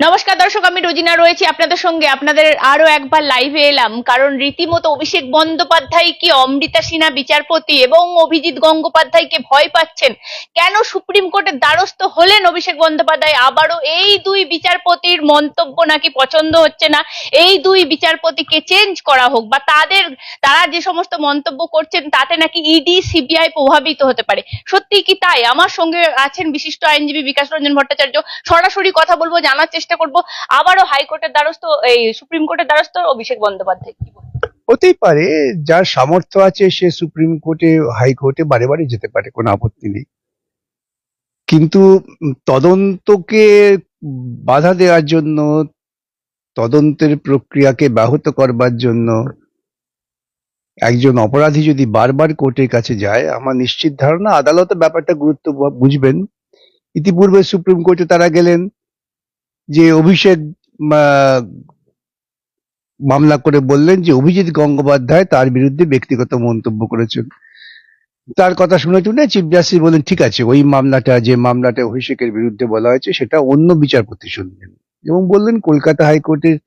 নমস্কার, দর্শক, আমি রোজিনা রয়েছি আপনাদের সঙ্গে। আপনাদের আরও একবার লাইভে এলাম, কারণ রীতিমতো অভিষেক বন্দ্যোপাধ্যায় কি অমৃতা সিনহা বিচারপতি এবং অভিজিৎ গঙ্গোপাধ্যায়কে ভয় পাচ্ছেন? কেন সুপ্রিম কোর্টের দ্বারস্থ হলেন অভিষেক বন্দ্যোপাধ্যায়? আবারও এই দুই বিচারপতির মন্তব্য নাকি পছন্দ হচ্ছে না? এই দুই বিচারপতিকে চেঞ্জ করা হোক বা তাদের, তারা যে সমস্ত মন্তব্য করছেন তাতে নাকি ইডি সিবিআই প্রভাবিত হতে পারে? সত্যি কি তাই? আমার সঙ্গে আছেন বিশিষ্ট আইনজীবী বিকাশ রঞ্জন ভট্টাচার্য। সরাসরি কথা বলব, জানার চেষ্টা করব। আবারও হাইকোর্টের দ্বারস্থ, এই সুপ্রিম কোর্টের দ্বারস্থ অভিষেক বন্দ্যোপাধ্যায়। কি হতেই পারে, যার সামর্থ্য আছে সে সুপ্রিম কোর্টে হাইকোর্টে বারে বারে যেতে পারে, কোনো আপত্তি নেই। কিন্তু তদন্তকে বাধা দেওয়ার জন্য, তদন্তের প্রক্রিয়াকে ব্যাহত করবার জন্য, একজন অপরাধী যদি বারবার কোর্টের কাছে যায়, আমার নিশ্চিত ধারণা আদালত ব্যাপারটা গুরুত্ব বুঝবেন। ইতিপূর্বে সুপ্রিম কোর্টে তারা গেলেন যে অভিষেক মামলা করে বললেন যে অভিজিৎ গঙ্গোপাধ্যায় তার বিরুদ্ধে ব্যক্তিগত মন্তব্য করেছেন। তার কথা শুনে শুনে চিফ জাস্টিস বলেন ঠিক আছে, ওই মামলাটা, যে মামলাটা অভিষেকের বিরুদ্ধে বলা হয়েছে, সেটা অন্য বিচারপতি শুনবেন। এবং বললেন, কলকাতা হাইকোর্টের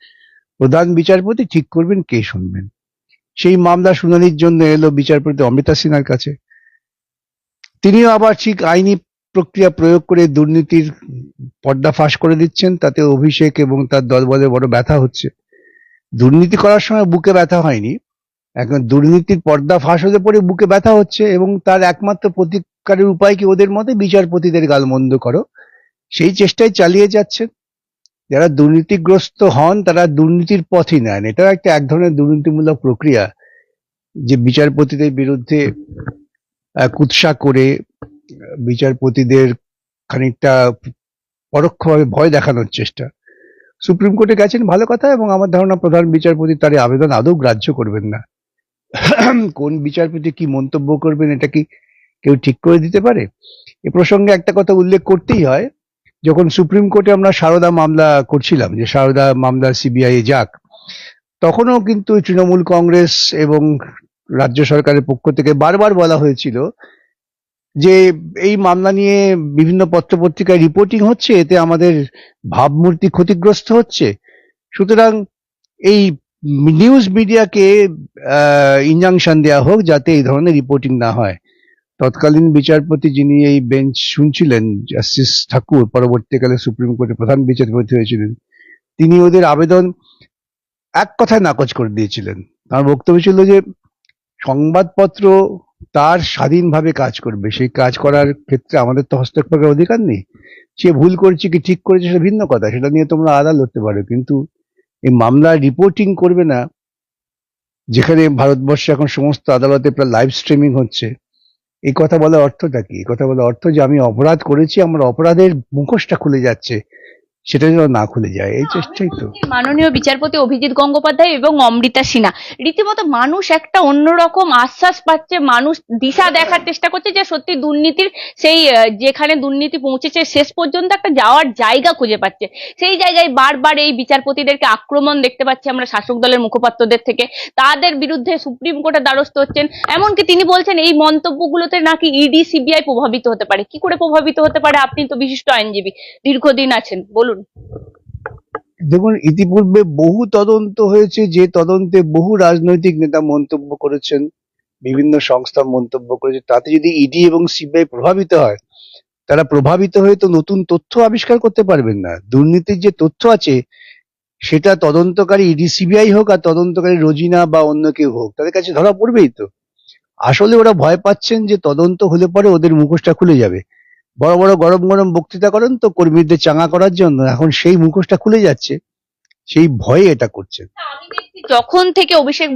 প্রধান বিচারপতি ঠিক করবেন, কে শুনবেন? সেই মামলা শুনানির জন্য এলো বিচারপতি অমৃতা সিনহার কাছে। তিনিও আবার ঠিক আইনি প্রক্রিয়া প্রয়োগ করে দুর্নীতির পর্দা ফাঁস করে দিচ্ছেন, তাতে অভিষেক এবং তার দলবলের বড় ব্যথা হচ্ছে। দুর্নীতি করার সময় বুকে ব্যথা হয়নি, এখন দুর্নীতির পর্দা ফাঁস হতে পরে বুকে ব্যথা হচ্ছে এবং তার একমাত্র প্রতিকারের উপায় কি ওদের মতে বিচারপতিদের গালমন্দ করো। সেই চেষ্টাই চালিয়ে যাচ্ছেন যারা দুর্নীতিগ্রস্ত হন, তারা দুর্নীতির পথই নেন। এটাও একটা এক ধরনের দুর্নীতিমূলক প্রক্রিয়া, যে বিচারপতিদের বিরুদ্ধে কুৎসা করে বিচারপতিদের খানিকটা পরোক্ষভাবে ভয় দেখানোর চেষ্টা। সুপ্রিম কোর্টে গেছেন ভালো কথা এবং আমার ধারণা প্রধান বিচারপতি তার আবেদন আদৌ গ্রাহ্য করবেন না। কোন বিচারপতি কি মন্তব্য করবেন এটা কি কেউ ঠিক করে দিতে পারে? এ প্রসঙ্গে একটা কথা উল্লেখ করতেই হয়, যখন সুপ্রিম কোর্টে আমরা সারদা মামলা করছিলাম, যে সারদা মামলা সিবিআই যাক, তখনও কিন্তু তৃণমূল কংগ্রেস এবং রাজ্য সরকারের পক্ষ থেকে বারবার বলা হয়েছিল যে এই মামলা নিয়ে বিভিন্ন পত্রপত্রিকায় রিপোর্টিং হচ্ছে, এতে আমাদের ভাবমূর্তি ক্ষতিগ্রস্ত হচ্ছে। সুতরাং এই নিউজ মিডিয়াকে ইনজাংশন দেওয়া হোক যাতে এই ধরনের রিপোর্টিং না হয়। তৎকালীন বিচারপতি যিনি এই বেঞ্চ শুনছিলেন জাস্টিস ঠাকুর, পরবর্তীকালে সুপ্রিম কোর্টের প্রধান বিচারপতি হয়েছিলেন, তিনি ওদের আবেদন এক কথায় নাকচ করে দিয়েছিলেন। তার বক্তব্য ছিল যে, সংবাদপত্র তার স্বাধীনভাবে কাজ করবে। সেই কাজ করার ক্ষেত্রে আমাদের তো হস্তক্ষেপের অধিকার নেই। সে ভুল করছে কি ঠিক করেছে সেটা ভিন্ন কথা, সেটা নিয়ে তোমরা আদালত করতে পারো। কিন্তু এই মামলা রিপোর্টিং করবে না, যেখানে ভারতবর্ষে এখন সমস্ত আদালতে প্রায় লাইভ স্ট্রিমিং হচ্ছে। এই কথা বলার অর্থটা কি? এই কথা বলার অর্থ যে আমি অপরাধ করেছি, আমার অপরাধের মুখোশটা খুলে যাচ্ছে। সেটা যেন না খুলে যায় এই চেষ্টাই তো। মাননীয় বিচারপতি অভিজিৎ গঙ্গোপাধ্যায় এবং অমৃতা সিনহা। রীতিমতো মানুষ একটা অন্যরকম আশ্বাস পাচ্ছে মানুষ দিশা দেখার চেষ্টা করছে যে সত্যি দুর্নীতির সেই যেখানে দুর্নীতি পৌঁছেছে শেষ পর্যন্ত একটা যাওয়ার জায়গা খুঁজে পাচ্ছে। সেই জায়গায় বারবার এই বিচারপতিদেরকে আক্রমণ দেখতে পাচ্ছি আমরা শাসক দলের মুখপাত্রদের থেকে। তাদের বিরুদ্ধে সুপ্রিম কোর্টের দ্বারস্থ হচ্ছেন। এমনকি তিনি বলছেন এই মন্তব্যগুলোতে নাকি ইডি সিবিআই প্রভাবিত হতে পারে। কি করে প্রভাবিত হতে পারে? আপনি তো বিশিষ্ট আইনজীবী দীর্ঘদিন আছেন বলুন। দেখুন, ইতিপূর্বে বহু তদন্ত হয়েছে যে তদন্তে বহু রাজনৈতিক নেতা মন্তব্য করেছেন, বিভিন্ন সংস্থা মন্তব্য করেছে। তাতে যদি ইডি এবং সিবিআই প্রভাবিত হয়, তারা প্রভাবিত হয়ে তো নতুন তথ্য আবিষ্কার করতে পারবেন না। দুর্নীতির যে তথ্য আছে, সেটা তদন্তকারী ইডি সিবিআই হোক আর তদন্তকারী রোজিনা বা অন্য কেউ হোক, তাদের কাছে ধরা পড়বেই তো। আসলে ওরা ভয় পাচ্ছেন যে তদন্ত হলে পরে ওদের মুখোশটা খুলে যাবে। বড় বড় গরম গরম বক্তৃতা করেন তো কর্মীদের চাঙ্গা করার জন্য। এখন সেই মুখোশটা খুলে যাচ্ছে। সেই ভয়ে এটা করছে যখন থেকে অভিষেক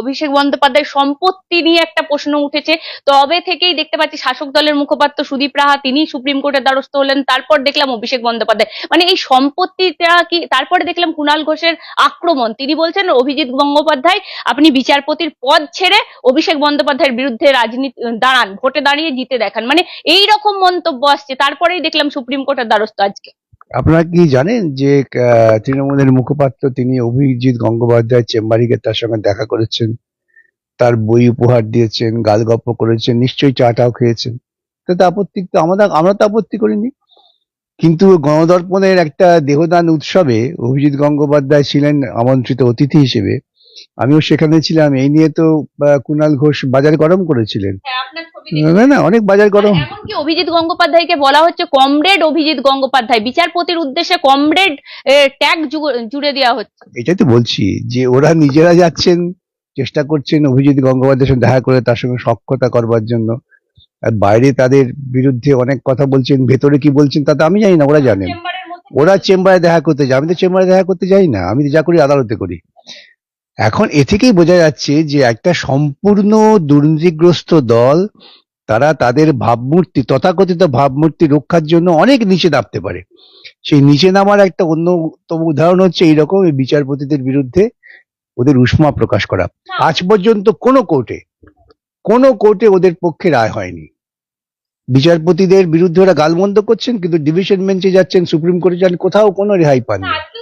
অভিষেক বন্দ্যোপাধ্যায় সম্পত্তি নিয়ে একটা প্রশ্ন উঠেছে, তবে থেকেই দেখতে পাচ্ছি শাসক দলের মুখপাত্র সুদীপ রাহা, তিনি সুপ্রিম কোর্টের দ্বারস্থ হলেন, তারপর দেখলাম অভিষেক বন্দ্যোপাধ্যায়। মানে এই সম্পত্তিটা কি, তারপরে দেখলাম কুণাল ঘোষের আক্রমণ। তিনি বলছেন, অভিজিৎ গঙ্গোপাধ্যায়, আপনি বিচারপতির পদ ছেড়ে অভিষেক বন্দ্যোপাধ্যায়ের বিরুদ্ধে রাজনীতি, দাঁড়ান, ভোটে দাঁড়িয়ে জিতে দেখান। মানে এই রকম মন্তব্য আসছে। তারপরেই দেখলাম সুপ্রিম কোর্টের দ্বারস্থ আজকে। আপনারা কি জানেন যে তৃণমূলের মুখপাত্র তিনি অভিজিৎ গঙ্গোপাধ্যায় চেম্বারিকে তার সঙ্গে দেখা করেছেন, তার বই উপহার দিয়েছেন গালগপ্প করেছেন, নিশ্চয়ই চাটাও খেয়েছেন। তাতে আপত্তি তো আমাদের, আমরা তো আপত্তি করিনি। কিন্তু গণদর্পণের একটা দেহদান উৎসবে অভিজিৎ গঙ্গোপাধ্যায় ছিলেন আমন্ত্রিত অতিথি হিসেবে। আমিও সেখানে ছিলাম এই নিয়ে তো কুনাল ঘোষ বাজার গরম করেছিলেন। হ্যাঁ, না না অনেক বাজার গরম। এমনকি অভিজিৎ গঙ্গোপাধ্যায়কে বলা হচ্ছে কমরেড অভিজিৎ গঙ্গোপাধ্যায়। বিচারপতির উদ্দেশ্যে কমরেড ট্যাগ জুড়ে দেওয়া হচ্ছে। এটাই তো বলছি যে ওরা নিজেরা যাচ্ছেন চেষ্টা করছেন অভিজিৎ গঙ্গোপাধ্যায়ের সঙ্গে দেখা করে তার সঙ্গে সক্ষতা করবার জন্য। আর বাইরে তাদের বিরুদ্ধে অনেক কথা বলছেন ভেতরে কি বলছেন তা তো আমি জানি না ওরা জানেন। ওরা চেম্বারে দেখা করতে যায় আমি তো চেম্বারে দেখা করতে যাই না আমি তো যা করি আদালতে করি। এখন এ থেকেই বোঝা যাচ্ছে যে একটা সম্পূর্ণ দুর্নীতিগ্রস্ত দল তারা তাদের ভাবমূর্তি তথাকথিত ভাবমূর্তি রক্ষার জন্য অনেক নিচে নামতে পারে। সেই নিচে নামার একটা অন্যতম উদাহরণ হচ্ছে এইরকম এই বিচারপতিদের বিরুদ্ধে ওদের উষ্মা প্রকাশ করা। আজ পর্যন্ত কোনো কোর্টে কোনো কোর্টে ওদের পক্ষে রায় হয়নি। বিচারপতিদের বিরুদ্ধে ওরা গালমন্দ করছেন কিন্তু ডিভিশন বেঞ্চে যাচ্ছেন সুপ্রিম কোর্টে যান কোথাও কোনো রেহাই পাননি।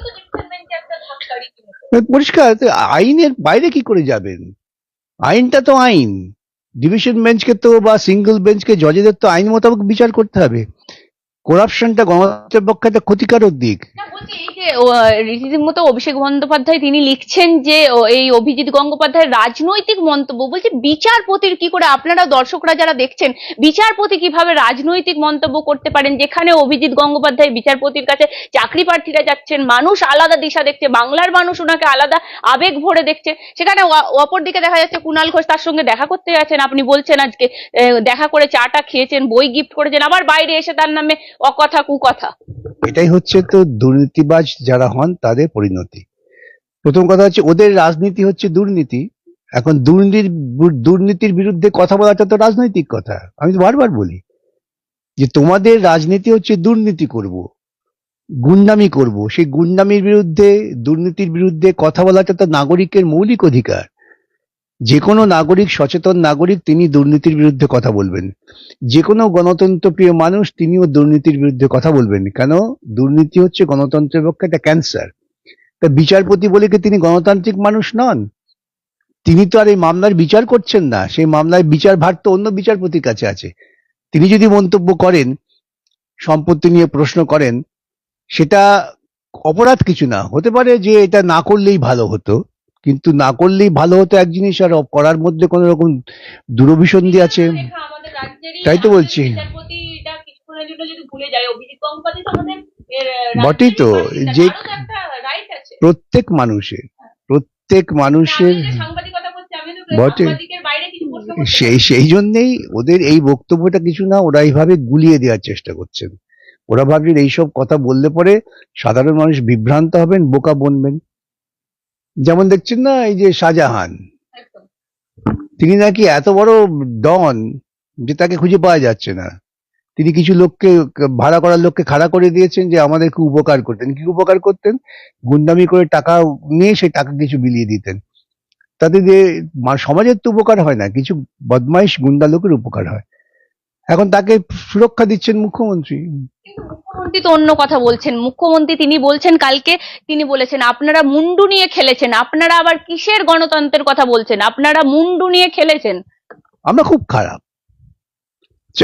পরিষ্কার আইনের বাইরে কি করে যাবেন? আইনটা তো আইন। ডিভিশন বেঞ্চকে তো বা সিঙ্গল বেঞ্চকে, জজেদের তো আইন মোতাবেক বিচার করতে হবে। করাপশনটা গণতন্ত্রের পক্ষে একটা ক্ষতিকারক দিক। যে রীতিমতো অভিষেক বন্দ্যোপাধ্যায় তিনি লিখছেন যে এই অভিজিৎ গঙ্গোপাধ্যায়ের রাজনৈতিক মন্তব্য, বলছে বিচারপতির কি করে, আপনারা দর্শকরা যারা দেখছেন, বিচারপতি কীভাবে রাজনৈতিক মন্তব্য করতে পারেন? যেখানে অভিজিৎ গঙ্গোপাধ্যায় বিচারপতির কাছে চাকরি প্রার্থীরা যাচ্ছেন, মানুষ আলাদা দিশা দেখছে, বাংলার মানুষ ওনাকে আলাদা আবেগ ভরে দেখছে। সেখানে অপরদিকে দেখা যাচ্ছে কুণাল ঘোষ তার সঙ্গে দেখা করতে যাচ্ছেন। আপনি বলছেন আজকে দেখা করে চাটা খেয়েছেন, বই গিফট করেছেন, আবার বাইরে এসে তার নামে অকথা কুকথা। এটাই হচ্ছে তো দুর্নীতিবাজ যারা হন, তাদের পরিণতি। প্রথম কথা হচ্ছে, ওদের রাজনীতি হচ্ছে দুর্নীতি। এখন দুর্নীতির দুর্নীতির বিরুদ্ধে কথা বলাটা তো রাজনৈতিক কথা। আমি তো বারবার বলি যে, তোমাদের রাজনীতি হচ্ছে দুর্নীতি করব, গুন্ডামি করব। সেই গুন্ডামির বিরুদ্ধে, দুর্নীতির বিরুদ্ধে কথা বলাটা তো নাগরিকের মৌলিক অধিকার। যে কোনো নাগরিক, সচেতন নাগরিক তিনি দুর্নীতির বিরুদ্ধে কথা বলবেন। যে কোনো গণতন্ত্র প্রিয় মানুষ তিনিও দুর্নীতির বিরুদ্ধে কথা বলবেন। কেন? দুর্নীতি হচ্ছে গণতন্ত্রের পক্ষে একটা ক্যান্সার। তা বিচারপতি বলে কি তিনি গণতান্ত্রিক মানুষ নন? তিনি তো আর এই মামলার বিচার করছেন না। সেই মামলার বিচার ভার তো অন্য বিচারপতির কাছে আছে। তিনি যদি মন্তব্য করেন, সম্পত্তি নিয়ে প্রশ্ন করেন, সেটা অপরাধ কিছু না। হতে পারে যে এটা না করলেই ভালো হতো। কিন্তু না করলেই ভালো হতো এক জিনিস আর করার মধ্যে কোনো রকম দূরভিসন্ধি আছে তাই তো বলছি। বটেই তো, যে-। প্রত্যেক মানুষের প্রত্যেক মানুষের বটে। সেই সেই জন্যেই ওদের এই বক্তব্যটা কিছু না ওরা এইভাবে গুলিয়ে দেওয়ার চেষ্টা করছেন ওরা ভাবছেন এইসব কথা বললে পরে সাধারণ মানুষ বিভ্রান্ত হবেন বোকা বনবেন যেমন দেখছেন না এই যে শাহজাহান। তিনি নাকি এত বড় ডন যে তাকে খুঁজে পাওয়া যাচ্ছে না। তিনি কিছু লোককে ভাড়া করার লোককে খাড়া করে দিয়েছেন যে আমাদেরকে উপকার করতেন। কি উপকার করতেন? গুন্ডামি করে টাকা নিয়ে সেই টাকা কিছু বিলিয়ে দিতেন। তাতে যে সমাজের তো উপকার হয় না কিছু বদমাইশ গুন্ডা লোকের উপকার হয়। এখন তাকে সুরক্ষা দিচ্ছেন মুখ্যমন্ত্রী। মুখ্যমন্ত্রী তো অন্য কথা বলছেন। মুখ্যমন্ত্রী তিনি বলছেন কালকে, তিনি বলেছেন, আপনারা মুন্ডু নিয়ে খেলেছেন। আপনারা আবার কিসের গণতন্ত্রের কথা বলছেন? আপনারা মুন্ডু নিয়ে খেলেছেন। আমরা খুব খারাপ।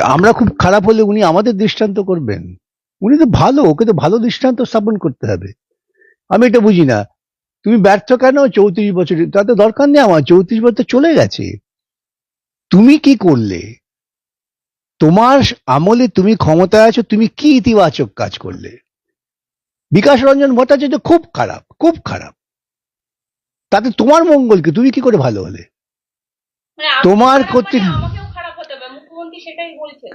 আমরা খুব খারাপ হলে উনি আমাদের দৃষ্টান্ত করবেন। উনি তো ভালো, ওকে তো ভালো দৃষ্টান্ত স্থাপন করতে হবে। আমি এটা বুঝি না। তুমি ব্যর্থ কেন চৌত্রিশ বছর? তাতে দরকার নেই আমার। চৌত্রিশ বছর চলে গেছে। তুমি কি করলে? তোমার আমলে তুমি ক্ষমতায় আছো তুমি কি ইতিবাচক কাজ করলে? বিকাশ রঞ্জন ভট্টাচার্য খুব খারাপ খুব খারাপ। তাতে তোমার মঙ্গল কি? তুমি কি করে ভালো হলে? মানে তোমার কর্তৃক-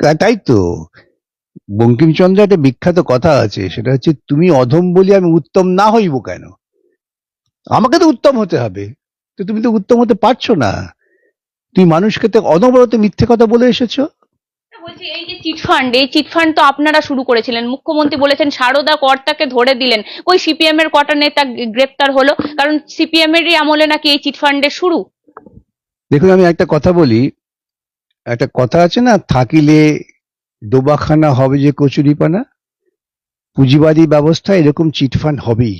মানে তাই তো। বঙ্কিমচন্দ্র একটা বিখ্যাত কথা আছে সেটা হচ্ছে তুমি অধম বলি আমি উত্তম না হইব কেন? আমাকে তো উত্তম হতে হবে। তো তুমি তো উত্তম হতে পারছ না। তুমি মানুষকে তো অনবরত মিথ্যে কথা বলে এসেছ। বলছি, এই যে চিটফান্ড এই চিটফান্ড তো আপনারা শুরু করেছিলেন। মুখ্যমন্ত্রী বলেছেন, সারদা কর্তাকে ধরে দিলেন। ওই সিপিএম এর কটা নেতা গ্রেপ্তার হলো, কারণ সিপিএম এরই আমলে নাকি এই চিটফান্ডের শুরু? দেখুন, আমি একটা কথা বলি। একটা কথা আছে না, থাকিলে ডোবাখানা হবে যে কচুরিপানা? পুঁজিবাদী ব্যবস্থা এরকম চিটফান্ড হবেই।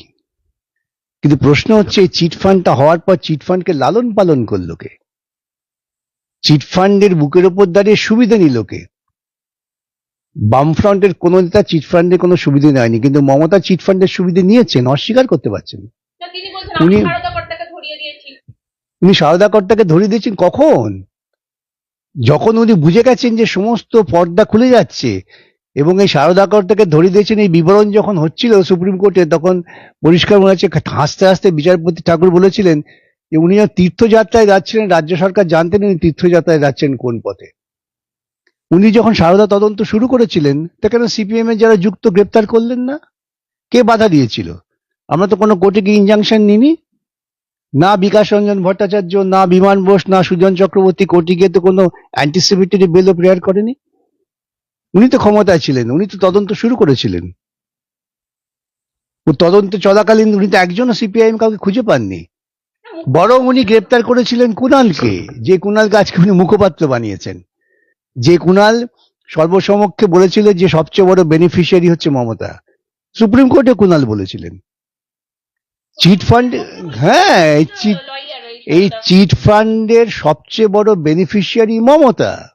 কিন্তু প্রশ্ন হচ্ছে, এই চিটফান্ডটা হওয়ার পর চিটফান্ডকে লালন পালন করল কে? চিটফান্ডের বুকের ওপর দাঁড়িয়ে সুবিধা নিল কে? বামফ্রন্টের কোনো নেতা চিটফান্ডের কোনো সুবিধে নেয়নি কিন্তু মমতা চিটফান্ডের সুবিধে নিয়েছেন অস্বীকার করতে পারছেন। উনি- উনি সারদা কর্তাকে ধরিয়ে দিয়েছেন কখন? যখন উনি বুঝে গেছেন যে সমস্ত পর্দা খুলে যাচ্ছে এবং এই সারদা কর্তাকে ধরিয়ে দিয়েছেন এই বিবরণ যখন হচ্ছিল সুপ্রিম কোর্টে তখন পরিষ্কার মনে হচ্ছে হাসতে হাসতে বিচারপতি ঠাকুর বলেছিলেন যে উনি তীর্থযাত্রায় যাচ্ছিলেন রাজ্য সরকার জানতেন উনি তীর্থযাত্রায় যাচ্ছেন কোন পথে। উনি যখন সারদা তদন্ত শুরু করেছিলেন, তা কেন সিপিএম এর যারা যুক্ত গ্রেপ্তার করলেন না? কে বাধা দিয়েছিল? আমরা তো কোনো কোর্টে গিয়ে ইনজাংশন নিনি না বিকাশ রঞ্জন ভট্টাচার্য, না বিমান বোস, না সুজন চক্রবর্তী কোর্টে গিয়ে তো কোনো অ্যান্টিসিপেটরি বেলও প্রেয়ার করেনি? উনি তো ক্ষমতায় ছিলেন, উনি তো তদন্ত শুরু করেছিলেন। ও তদন্ত চলাকালীন উনি তো একজনও সিপিআইএম কাউকে খুঁজে পাননি। বরং উনি গ্রেপ্তার করেছিলেন কুনালকে যে কুণালকে আজকে উনি মুখপাত্র বানিয়েছেন। যে কুণাল সর্বসমক্ষে বলেছিল যে সবচেয়ে বড় বেনিফিশিয়ারি হচ্ছে মমতা। সুপ্রিম কোর্টে কুণাল বলেছিলেন। চিট ফান্ড হ্যাঁ এই চিট ফান্ডের সবচেয়ে বড় বেনিফিশিয়ারি মমতা।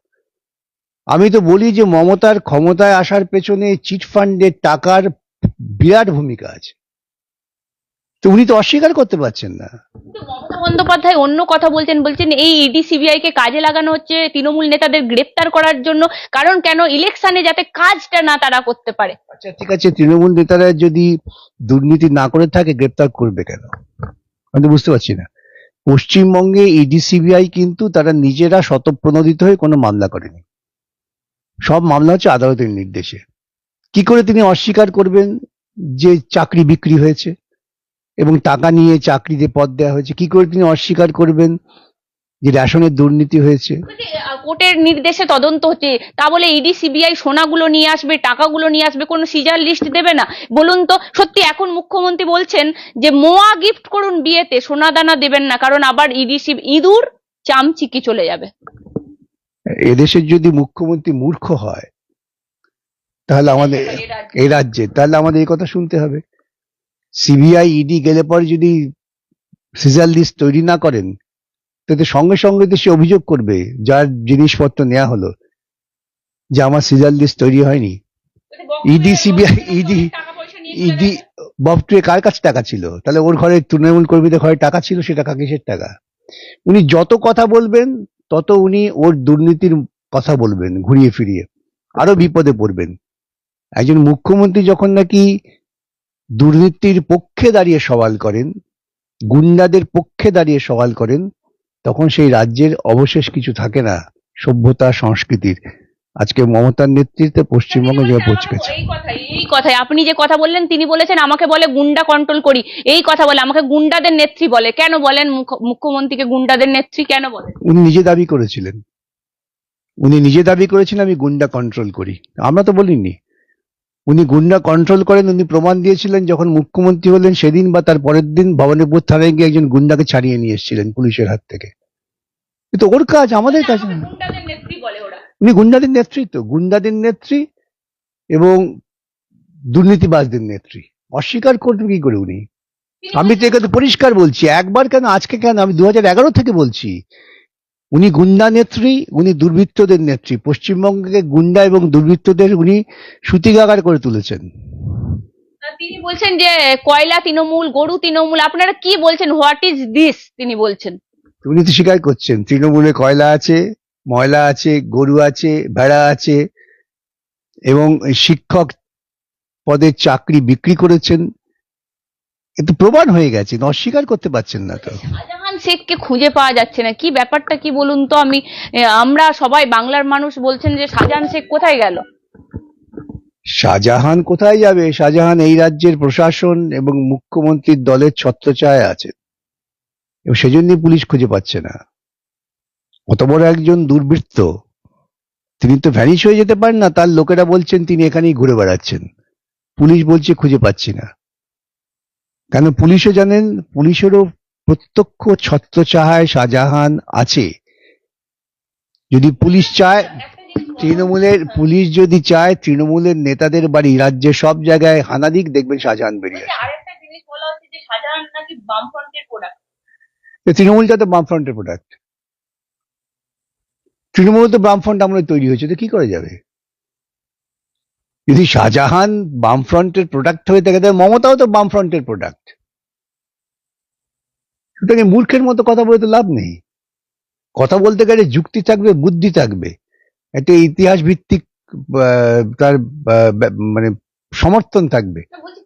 আমি তো বলি যে মমতার ক্ষমতায় আসার পেছনে চিট ফান্ডের টাকার বিরাট ভূমিকা আছে। তো উনি তো অস্বীকার করতে পারছেন না। মমতা বন্দ্যোপাধ্যায় অন্য কথা বলছেন বলছেন এই ইডি সিবিআই কে কাজে লাগানো হচ্ছে তৃণমূল নেতাদের গ্রেপ্তার করার জন্য কারণ কেন ইলেকশনে যাতে কাজটা না তারা করতে পারে? আচ্ছা ঠিক আছে তৃণমূল নেতারা যদি দুর্নীতি না করে থাকে গ্রেপ্তার করবে কেন? আমি তো বুঝতে পারছি না। পশ্চিমবঙ্গে ইডি সিবিআই কিন্তু তারা নিজেরা শতপ্রণোদিত হয়ে কোনো মামলা করেনি। সব মামলা হচ্ছে আদালতের নির্দেশে। কি করে তিনি অস্বীকার করবেন যে চাকরি বিক্রি হয়েছে? এবং টাকা নিয়ে চাকরিতে পদ দেওয়া হয়েছে। কি করে তিনি অস্বীকার করবেন যে রেশনের দুর্নীতি হয়েছে? কোর্টের নির্দেশে তদন্ত হচ্ছে। তা বলে ইডি সিবিআই সোনাগুলো নিয়ে আসবে টাকাগুলো নিয়ে আসবে কোনো সিজার লিস্ট দেবে না। বলুন তো সত্যি এখন মুখ্যমন্ত্রী বলছেন যে মোয়া গিফট করুন বিয়েতে সোনা দানা দেবেন না কারণ আবার ইডি ইঁদুর চামচিকি চলে যাবে। এদেশের যদি মুখ্যমন্ত্রী মূর্খ হয় তাহলে আমাদের এই রাজ্যে তাহলে আমাদের এই কথা শুনতে হবে। সিবিআই ইডি গেলে পরে যদি সিজার লিস্ট তৈরি না করেন তাতে সঙ্গে সঙ্গে তো সে অভিযোগ করবে যার জিনিসপত্র নেওয়া হলো যে আমার সিজার লিস্ট তৈরি হয়নি। ইডি সিবিআই ইডি ইডি ববটুয়ে কার কাছে টাকা ছিল? তাহলে ওর ঘরে তৃণমূল কর্মীদের ঘরে টাকা ছিল সে টাকা কিসের টাকা? উনি যত কথা বলবেন তত উনি ওর দুর্নীতির কথা বলবেন ঘুরিয়ে ফিরিয়ে আরও বিপদে পড়বেন। একজন মুখ্যমন্ত্রী যখন নাকি দুর্নীতির পক্ষে দাঁড়িয়ে সওয়াল করেন গুন্ডাদের পক্ষে দাঁড়িয়ে সওয়াল করেন তখন সেই রাজ্যের অবশেষ কিছু থাকে না সভ্যতা সংস্কৃতির। আজকে মমতার নেতৃত্বে পশ্চিমবঙ্গ যে পৌঁছে গেছে এই কথাই। আপনি যে কথা বললেন তিনি বলেছেন আমাকে বলে গুন্ডা কন্ট্রোল করি। এই কথা বলে আমাকে গুন্ডাদের নেত্রী বলে। কেন বলেন মুখ্য- মুখ্যমন্ত্রীকে গুন্ডাদের নেত্রী কেন বলেন উনি নিজে দাবি করেছিলেন। উনি নিজে দাবি করেছিলেন আমি গুন্ডা কন্ট্রোল করি। আমরা তো বলিনি। উনি গুন্ডা কন্ট্রোল করেন উনি প্রমাণ দিয়েছিলেন যখন মুখ্যমন্ত্রী হলেন সেদিন বা তার পরের দিন ভবানীপুর থানায় গিয়ে একজন গুন্ডাকে ছাড়িয়ে নিয়ে এসেছিলেন পুলিশের হাত থেকে। কিন্তু ওর কাজ আমাদের কাজ। উনি গুন্ডাদের নেত্রী তো গুন্ডাদের নেত্রী এবং দুর্নীতিবাজদের নেত্রী। অস্বীকার করবে কি করে উনি? আমি তো এখানে পরিষ্কার বলছি একবার কেন আজকে কেন? আমি দু এগারো থেকে বলছি। উনি গুন্ডা নেত্রী উনি দুর্বৃত্তদের নেত্রী। পশ্চিমবঙ্গকে গুন্ডা এবং দুর্বৃত্তদের উনি সুতিকাগার করে তুলেছেন। তিনি বলছেন যে কয়লা তৃণমূল গরু তৃণমূল আপনারা কি বলছেন? হোয়াট ইজ দিস তিনি বলছেন। উনি তো স্বীকার করছেন তৃণমূলে কয়লা আছে ময়লা আছে গরু আছে ভেড়া আছে এবং শিক্ষক পদের চাকরি বিক্রি করেছেন। কিন্তু প্রমাণ হয়ে গেছে অস্বীকার করতে পারছেন না তো। শাহজাহান শেখকে খুঁজে পাওয়া যাচ্ছে না। কি ব্যাপারটা, কি বলুন তো? আমি আমরা সবাই বাংলার মানুষ বলছেন যে শাহজাহান শেখ কোথায় গেল? শাহজাহান কোথায় যাবে? শাহজাহান এই রাজ্যের প্রশাসন এবং মুখ্যমন্ত্রীর দলের ছত্রছায় আছে। এবং সেজন্যই পুলিশ খুঁজে পাচ্ছে না। অত বড় একজন দুর্বৃত্ত, তিনি তো ভ্যানিশ হয়ে যেতে পারেন না, তার লোকেরা বলছেন তিনি এখানেই ঘুরে বেড়াচ্ছেন। পুলিশ বলছে খুঁজে পাচ্ছি না। কেন পুলিশও জানেন, পুলিশেরও প্রত্যক্ষ ছত্রছায়ায় শাহজাহান আছে। যদি পুলিশ চায় তৃণমূলের পুলিশ যদি চায় তৃণমূলের নেতাদের বাড়ি রাজ্যে সব জায়গায় হানাদিক দেখবেন শাহজাহান বেরিয়ে তো তৃণমূলটা তো বামফ্রন্টের প্রোডাক্ট তৃণমূল তো বামফ্রন্ট আমরা তৈরি হয়েছে তো কি করে যাবে? যদি শাহজাহান বামফ্রন্টের প্রোডাক্ট হয়ে থাকে তাহলে মমতাও তো বামফ্রন্টের প্রোডাক্ট সুতরাং মূর্খের মতো কথা বলে তো লাভ নেই। কথা বলতে গেলে যুক্তি থাকবে বুদ্ধি থাকবে। একটা ইতিহাস ভিত্তিক তার মানে সমর্থন থাকবে।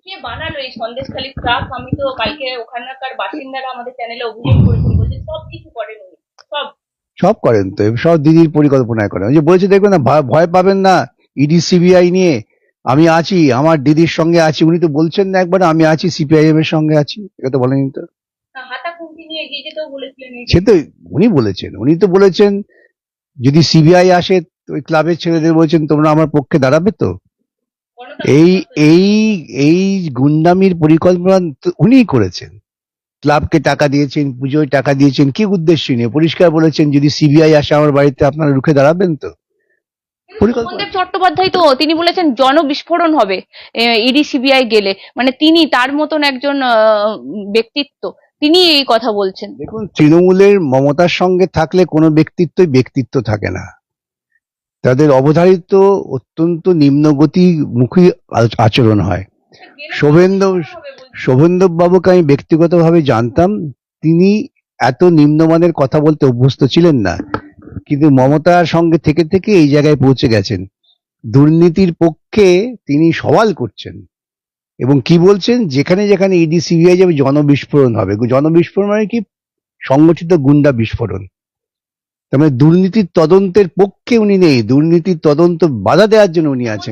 কে বানালো এই সন্দেশখালী ট্রাক আমি তো কালকে ওখানকার বাসিন্দারা আমাদের চ্যানেলে অভিযোগ করেছেন বলছে সব কিছু করেন সব। সব করেন তো সব দিদির পরিকল্পনায় করেন। যে বলছে দেখবেন না ভয়- ভয় পাবেন না ইডি সিবিআই নিয়ে আমি আছি আমার দিদির সঙ্গে আছি উনি তো বলছেন না একবার আমি আছি সিপিআইএম এর সঙ্গে আছি এটা তো বলেনি তো সে তো উনি বলেছেন উনি তো বলেছেন যদি সিবিআই আসে ওই ক্লাবের ছেলেদের বলছেন তোমরা আমার পক্ষে দাঁড়াবে তো? এই এই এই গুন্ডামির পরিকল্পনা তো উনিই করেছেন। ক্লাবকে টাকা দিয়েছেন পুজোয় টাকা দিয়েছেন কি উদ্দেশ্য নিয়ে? পরিষ্কার বলেছেন যদি সিবিআই আসে আমার বাড়িতে আপনারা রুখে দাঁড়াবেন তো? সুমনদেব চট্টোপাধ্যায় তো তিনি বলেছেন জনবিস্ফোরণ হবে ইডি সিবিআই গেলে। মানে তিনি তার মতন একজন ব্যক্তিত্ব। তিনি এই কথা বলছেন। দেখুন, তৃণমূলের মমতার সঙ্গে থাকলে কোনো ব্যক্তিত্বই ব্যক্তিত্ব থাকে না। তাদের অবধারিত অত্যন্ত নিম্নগতি মুখী আচরণ হয়। শোভেন্দু শোভেন্দু বাবুকে আমি ব্যক্তিগতভাবে জানতাম। তিনি এত নিম্নমানের কথা বলতে অভ্যস্ত ছিলেন না। কিন্তু মমতার সঙ্গে থেকে থেকে এই জায়গায় পৌঁছে গেছেন। দুর্নীতির পক্ষে তিনি সওয়াল করছেন। এবং কি বলছেন? যেখানে যেখানে ইডি সিবিআই যাবে, জনবিস্ফোরণ হবে। জনবিস্ফোরণ মানে কি? সংগঠিত গুন্ডা বিস্ফোরণ। তার মানে দুর্নীতির তদন্তের পক্ষে উনি নেই। দুর্নীতির তদন্ত বাধা দেওয়ার জন্য উনি আছেন।